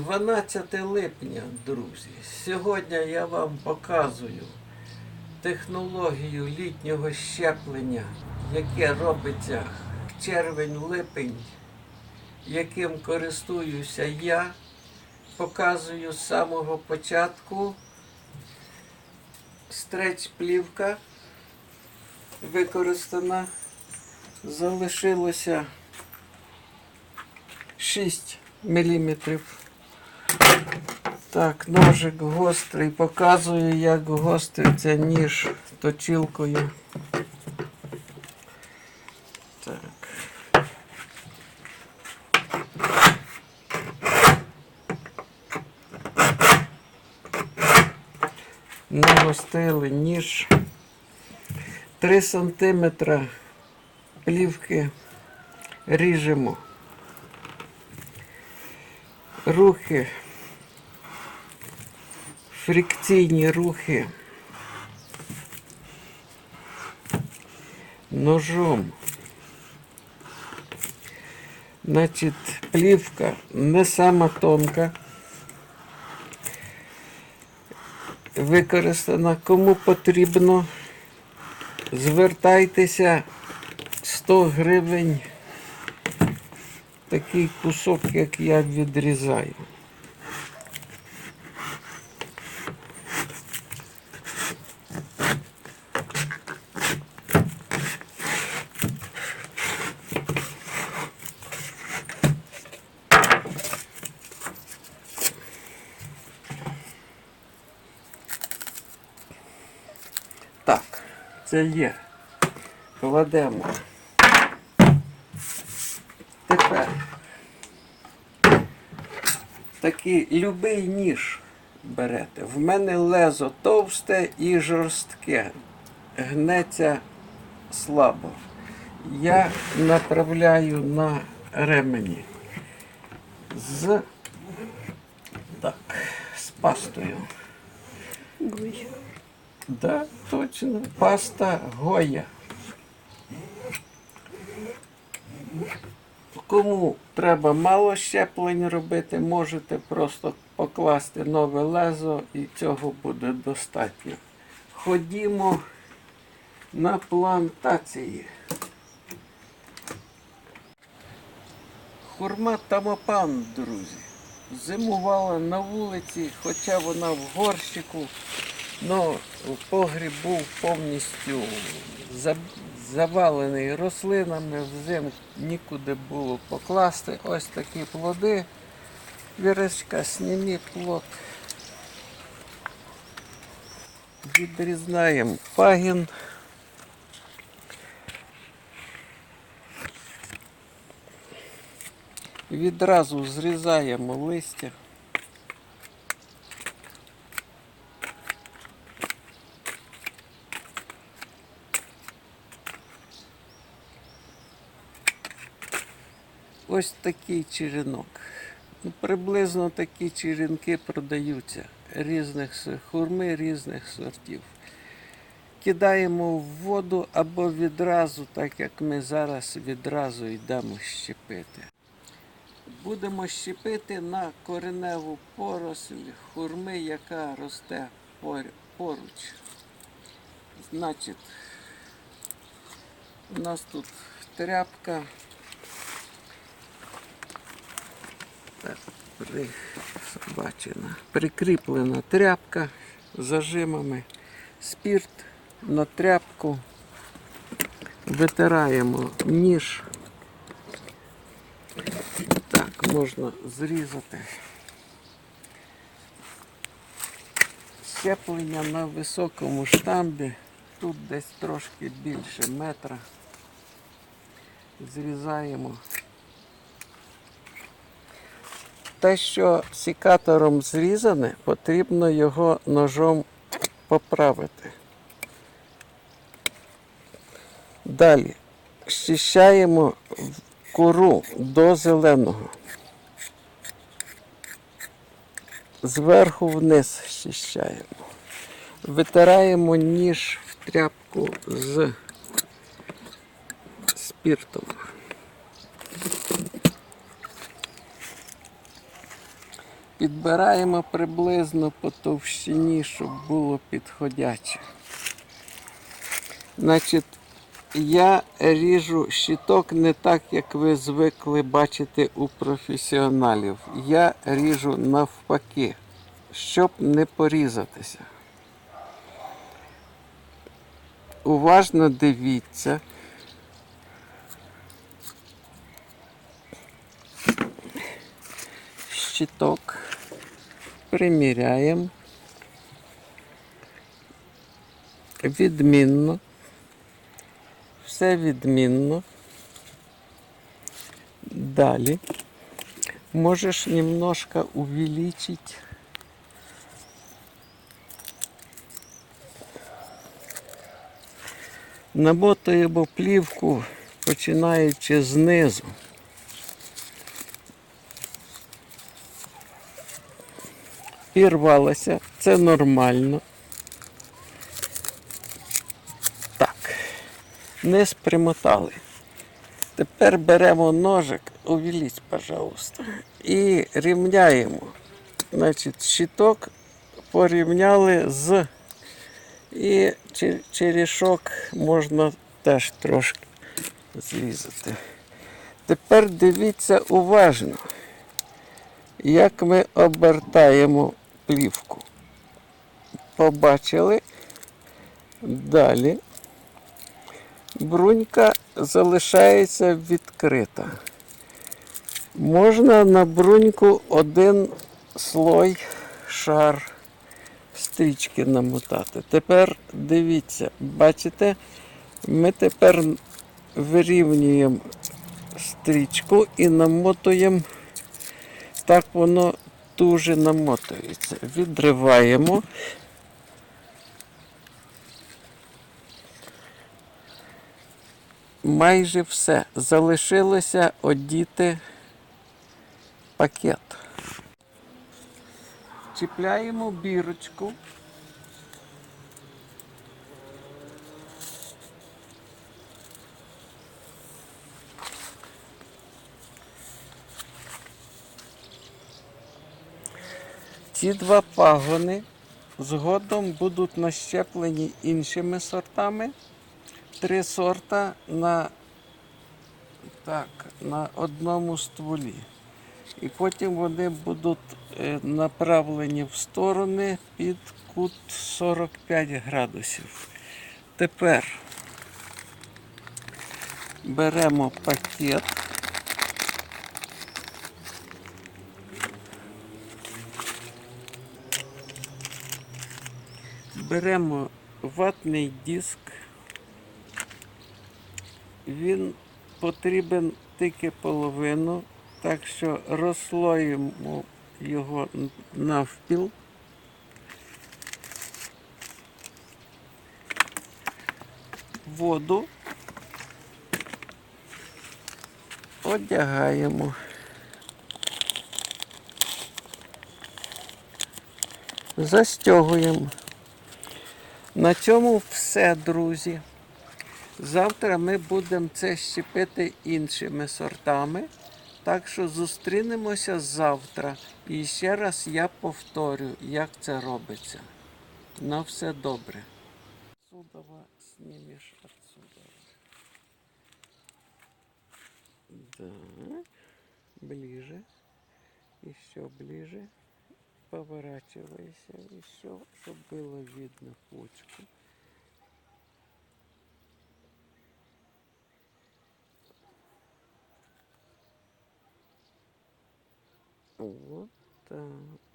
12 липня, друзі. Сьогодні я вам показую технологію літнього щеплення, яке робиться червень-липень, яким користуюся я. Показую з самого початку стреч-плівка використана. Залишилося 6 міліметрів. Так, ножик гострий. Показую, як гостриться ніж точилкою. Так. Нагостили ніж. 3 сантиметра плівки ріжемо. Рухи, фрикційні рухи ножом. Значить, плівка не сама тонка. Використана кому потрібно. Звертайтеся 100 гривень такий кусок, як я відрізаю. Так, це є. Кладемо. Тепер такий любий ніж берете. В мене лезо товсте і жорстке. Гнеться слабо. Я направляю на ремені з, так, з пастою. Гой. Да, точно. Паста Гоя. Кому треба мало щеплень робити, можете просто покласти нове лезо і цього буде достатньо. Ходімо на плантації. Хурма тамопан, друзі. Зимувала на вулиці, хоча вона в горщику. Ну, погріб був повністю завалений рослинами, взимку нікуди було покласти. Ось такі плоди. Вірочка, сніми плод. Відрізнаємо пагін. Відразу зрізаємо листя. Ось такий черенок. Ну, приблизно такі черенки продаються різних хурми різних сортів. Кидаємо в воду або відразу, так як ми зараз відразу йдемо щепити. Будемо щепити на кореневу поросль хурми, яка росте поруч. Значить, у нас тут тряпка. Так, при, собачина. Прикріплена тряпка з зажимами. Спірт на тряпку. Витираємо ніж. Так, можна зрізати. Щеплення на високому штамбі. Тут десь трошки більше метра. Зрізаємо. Те, що сікатором зрізане, потрібно його ножом поправити. Далі щищаємо кору до зеленого. Зверху вниз щищаємо. Витираємо ніж в тряпку з спіртом. Підбираємо приблизно по товщині, щоб було підходяче. Значить, я ріжу щиток не так, як ви звикли бачити у професіоналів. Я ріжу навпаки, щоб не порізатися. Уважно дивіться. Щиток приміряємо. Відмінно. Все відмінно. Далі. Можеш немножко увеличить. Намотуємо плівку, починаючи знизу. Пірвалося, це нормально. Так, низ примотали. Тепер беремо ножик, увеліть, пожалуйста, і рівняємо. Значить, щиток порівняли з і чер- черішок можна теж трошки зрізати. Тепер дивіться уважно, як ми обертаємо плівку. Побачили. Далі брунька залишається відкрита. Можна на бруньку один слой шар стрічки намотати. Тепер дивіться, бачите, ми тепер вирівнюємо стрічку і намотуємо. Так воно дуже намотується. Відриваємо. Майже все. Залишилося одіти пакет. Чіпляємо бірочку. Ці два пагони згодом будуть нащеплені іншими сортами. Три сорта на, так, на одному стволі. І потім вони будуть е, направлені в сторони під кут 45 градусів. Тепер беремо пакет. Беремо ватний диск. Він потрібен тільки половину, так що розслоїмо його навпіл. Воду одягаємо. Застягуємо. На цьому все, друзі. Завтра ми будемо це щепити іншими сортами. Так що зустрінемося завтра. І ще раз я повторю, як це робиться. На все добре. Отсюда знімеш отсюда. Да. Ближе. Еще ближе. Поворачивайся еще, чтобы было видно почку. Вот так.